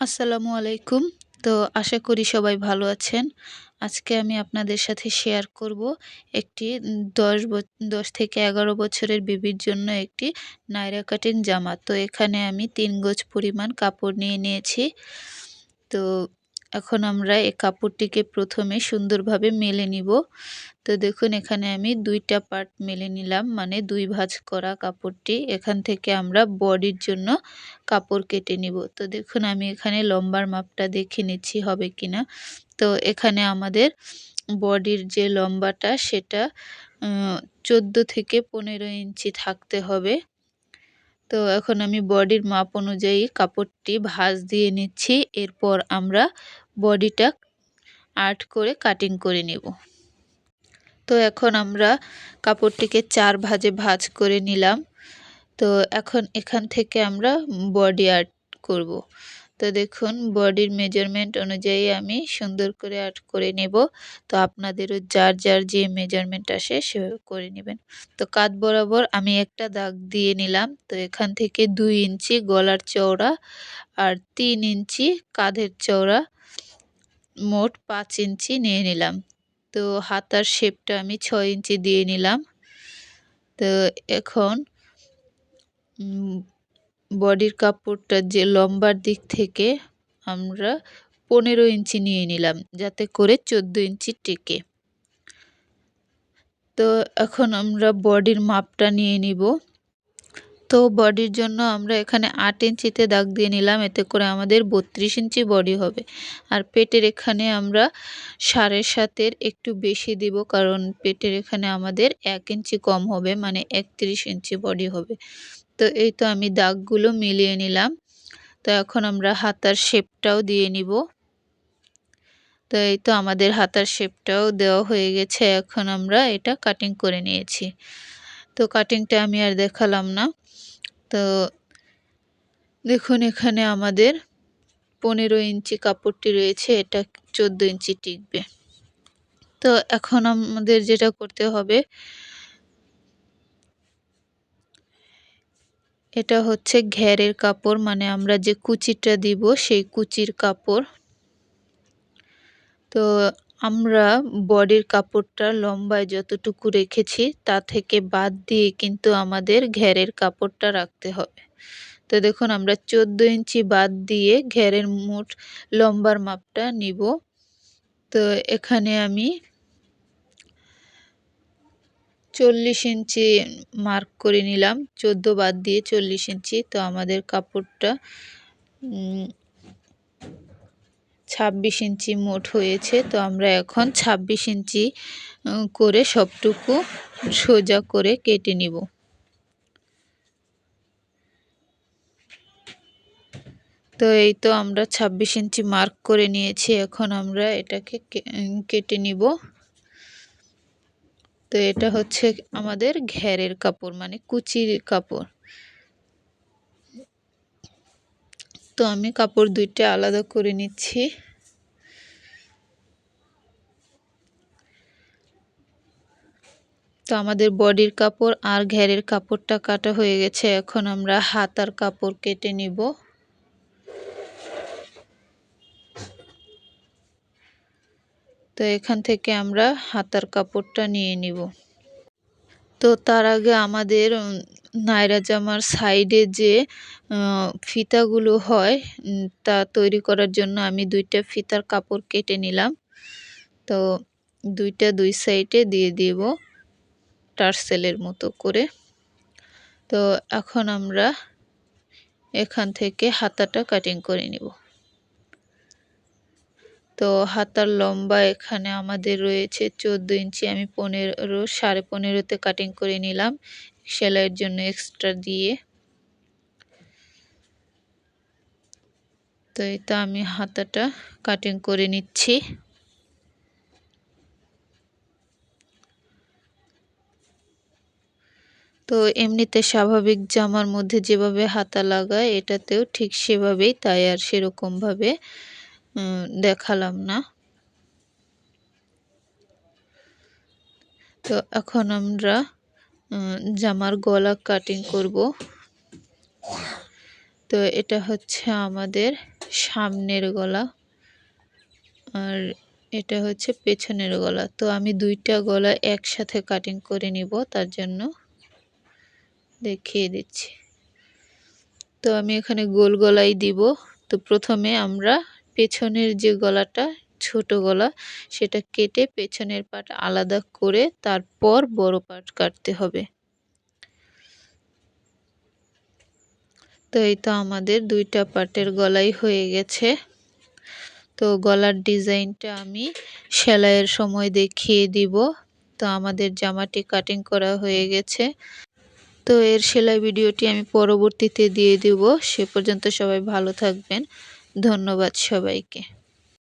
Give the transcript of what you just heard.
আসসালামু আলাইকুম। তো আশা করি সবাই ভালো আছেন। আজকে আমি আপনাদের সাথে শেয়ার করব একটি দশ দশ থেকে এগারো বছরের বেবির জন্য একটি নায়রা কাটিং জামা। তো এখানে আমি তিন গোজ পরিমাণ কাপড় নিয়ে নিয়েছি। তো এখন আমরা এই কাপড়টিকে প্রথমে সুন্দরভাবে মেলে নিব। তো দেখুন, এখানে আমি দুইটা পার্ট মেলে নিলাম মানে দুই ভাঁজ করা কাপড়টি। এখান থেকে আমরা বডির জন্য কাপড় কেটে নিব। তো দেখুন, আমি এখানে লম্বার মাপটা দেখে নিচ্ছি হবে কিনা। তো এখানে আমাদের বডির যে লম্বাটা, সেটা চোদ্দ থেকে পনেরো ইঞ্চি থাকতে হবে। তো এখন আমি বডির মাপ অনুযায়ী কাপড়টি ভাঁজ দিয়ে নিচ্ছি। এরপর আমরা বডিটা আর্ট করে কাটিং করে নেব। তো এখন আমরা কাপড়টিকে চার ভাজে ভাজ করে নিলাম। তো এখন এখান থেকে আমরা বডি আর্ট করব। তো দেখুন, বডির মেজারমেন্ট অনুযায়ী আমি সুন্দর করে আর্ট করে নেব। তো আপনাদেরও যার যার যে মেজারমেন্ট আসে সে করে নেবেন। তো কাঁধ বরাবর আমি একটা দাগ দিয়ে নিলাম। তো এখান থেকে দুই ইঞ্চি গলার চওড়া আর তিন ইঞ্চি কাঁধের চওড়া মোট পাঁচ ইঞ্চি নিয়ে নিলাম। তো হাতার শেপটা আমি ছয় ইঞ্চি দিয়ে নিলাম। তো এখন বডির কাপড়টা যে লম্বার দিক থেকে আমরা পনেরো ইঞ্চি নিয়ে নিলাম, যাতে করে চোদ্দ ইঞ্চি টেকে। তো এখন আমরা বডির মাপটা নিয়ে নিব। তো বডির জন্য আমরা এখানে আট ইঞ্চিতে দাগ দিয়ে নিলাম, এতে করে আমাদের বত্রিশ ইঞ্চি বডি হবে। আর পেটের এখানে আমরা সাড়ে সাতের একটু বেশি দিব, কারণ পেটের এখানে আমাদের এক ইঞ্চি কম হবে মানে একত্রিশ ইঞ্চি বডি হবে। তো এই তো আমি দাগগুলো মিলিয়ে নিলাম। তো এখন আমরা হাতার শেপটাও দিয়ে নিব। তো এই তো আমাদের হাতার শেপটাও দেওয়া হয়ে গেছে, এখন আমরা এটা কাটিং করে নিয়েছি। তো কাটিংটা আমি আর দেখালাম না। তো দেখুন এখানে আমাদের পনেরো ইঞ্চি কাপড়টি রয়েছে, এটা চোদ্দ ইঞ্চি টিকবে। তো এখন আমাদের যেটা করতে হবে, এটা হচ্ছে ঘেরের কাপড় মানে আমরা যে কুচিটা দিব সেই কুচির কাপড়। তো আমরা বডির কাপড়টা লম্বায় যতটুকু রেখেছি তা থেকে বাদ দিয়ে কিন্তু আমাদের ঘেরের কাপড়টা রাখতে হবে। তো দেখুন, আমরা চোদ্দ ইঞ্চি বাদ দিয়ে ঘেরের মোট লম্বার মাপটা নিব। তো এখানে আমি চল্লিশ ইঞ্চি মার্ক করে নিলাম। চোদ্দ বাদ দিয়ে চল্লিশ ইঞ্চি। তো আমাদের কাপড়টা ছাব্বিশ ইঞ্চি মোট হয়েছে। তো আমরা এখন ছাব্বিশ ইঞ্চি করে সবটুকু সোজা করে কেটে নিব। তো এই তো আমরা ছাব্বিশ ইঞ্চি মার্ক করে নিয়েছি। এখন আমরা এটাকে কেটে নিব। তো এটা হচ্ছে আমাদের ঘেরের কাপড় মানে কুচির কাপড়। তো আমি কাপড় দুইটা আলাদা করে নিচ্ছি। তো আমাদের বডির কাপড় আর ঘেরের কাপড়টা কাটা হয়ে গেছে। এখন আমরা হাতার কাপড় কেটে নিব। তো এখান থেকে আমরা হাতার কাপড়টা নিয়ে নিব। তো তার আগে আমাদের নায়রা জামার সাইডে যে ফিতাগুলো হয় তা তৈরি করার জন্য আমি দুইটা ফিতার কাপড় কেটে নিলাম। তো দুইটা দুই সাইডে দিয়ে দিব টার্সেলের মতো করে। তো এখন আমরা এখান থেকে হাতাটা কাটিং করে নিব। তো হাতার লম্বা এখানে আমাদের রয়েছে চোদ্দ ইঞ্চি। আমি পনেরো, সাড়ে পনেরোতে কাটিং করে নিলাম সেলাইয়ের জন্য এক্সট্রা দিয়ে। তো এটা আমি হাতাটা কাটিং করে নিচ্ছি। তো এমনিতে স্বাভাবিক জামার মধ্যে যেভাবে হাতা লাগায়, এটাতেও ঠিক সেভাবেই, তাই আর সেরকমভাবে। দেখালাম না। তো এখন আমরা জামার গলা কাটিং করব। তো এটা হচ্ছে আমাদের সামনের গলা। আর এটা হচ্ছে পেছনের গলা। তো আমি দুইটা গলা একসাথে কাটিং করে নিব, তার জন্য দেখিয়ে দিচ্ছি। তো আমি এখানে গোল গলাই দিব। তো প্রথমে আমরা পেছনের যে গলাটা, ছোট গলা, সেটা কেটে পেছনের পাট আলাদা করে তারপর বড় পাট কাটতে হবে। তো এই তো আমাদের দুইটা পাটের গলাই হয়ে গেছে। তো গলার ডিজাইনটা আমি সেলাইয়ের সময় দেখিয়ে দিব। তো আমাদের জামাটি কাটিং করা হয়ে গেছে। তো এর সেলাই ভিডিওটি আমি পরবর্তীতে দিয়ে দিব। সে পর্যন্ত সবাই ভালো থাকবেন। ধন্যবাদ সবাইকে।